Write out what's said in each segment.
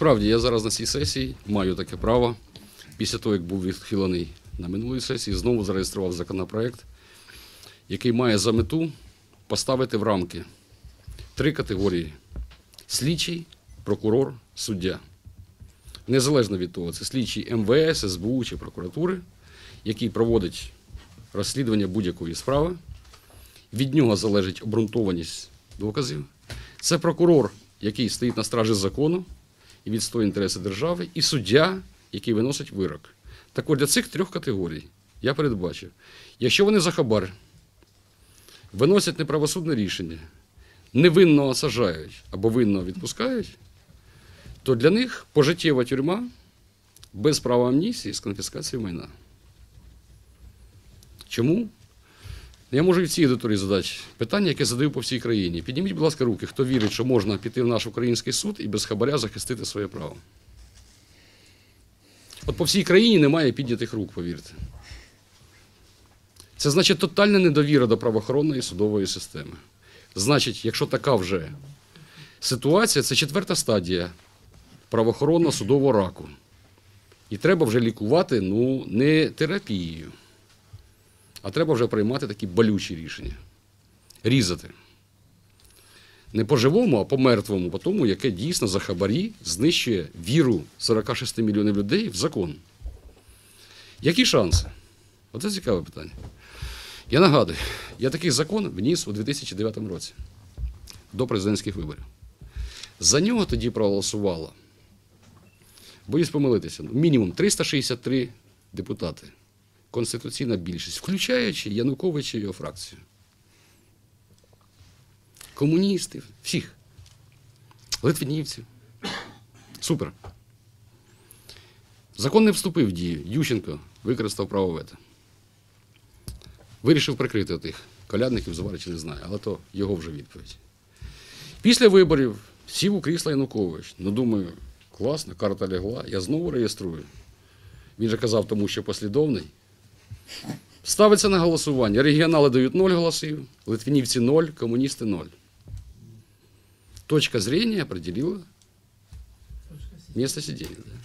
Справді, я зараз на цій сесії маю таке право. Після того, як був відхилений на минулій сесії, знову зареєстрував законопроект, який має за мету поставити в рамки три категорії: слідчий, прокурор, суддя. Незалежно від того, це слідчий МВС, СБУ чи прокуратури, який проводить розслідування будь-якої справи. Від нього залежить обґрунтованість доказів. Це прокурор, який стоїть на стражі закону і відстоює інтереси держави, і суддя, який виносить вирок. Так от для цих трьох категорій я передбачив, якщо вони за хабар виносять неправосудне рішення, невинного сажають або винного відпускають, то для них пожиттєва тюрма без права амністії з конфіскацією майна. Чому? Я можу і в цій аудиторії задати питання, яке задаю по всій країні. Підніміть, будь ласка, руки, хто вірить, що можна піти в наш український суд і без хабаря захистити своє право. От по всій країні немає піднятих рук, повірте. Це значить тотальна недовіра до правоохоронної судової системи. Значить, якщо така вже ситуація, це четверта стадія правоохоронно-судового раку. І треба вже лікувати ну, не терапією, а треба вже приймати такі болючі рішення. Різати. Не по живому, а по мертвому, по тому, яке дійсно за хабарі знищує віру 46 мільйонів людей в закон. Які шанси? Оце цікаве питання. Я нагадую, я такий закон вніс у 2009 році до президентських виборів. За нього тоді проголосувало, боюсь помилитися, ну, мінімум 363 депутати. Конституційна більшість, включаючи Януковича і його фракцію. Комуністів, всіх. Литвинівців. Супер. Закон не вступив в дію. Ющенко використав право вето. Вирішив прикрити тих колядників, заваричі не знаю, але то його вже відповідь. Після виборів сів у крісло Янукович. Ну, думаю, класно, карта лягла, я знову реєструю. Він же казав тому, що послідовний. Ставиться на голосування. Регіонали дають 0 голосів, литвинівці 0, комуністи 0. Точка зрения определила место сидения. Да.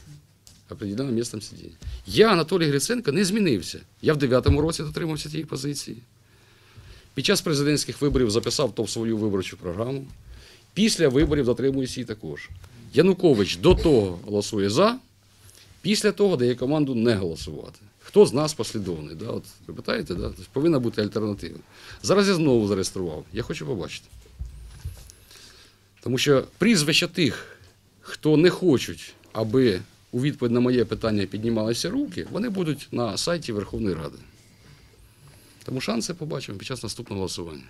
Определено местом сидіння. Я, Анатолій Гриценко, не змінився. Я в 9-му році дотримався тієї позиції. Під час президентських виборів записав то в свою виборчу програму. Після виборів дотримуюся її також. Янукович до того голосує за, після того дає команду не голосувати. Хто з нас послідовний? Да? От, ви питаєте, да? Тобто повинна бути альтернатива. Зараз я знову зареєстрував. Я хочу побачити. Тому що прізвища тих, хто не хочуть, аби у відповідь на моє питання піднімалися руки, вони будуть на сайті Верховної Ради. Тому шанси побачимо під час наступного голосування.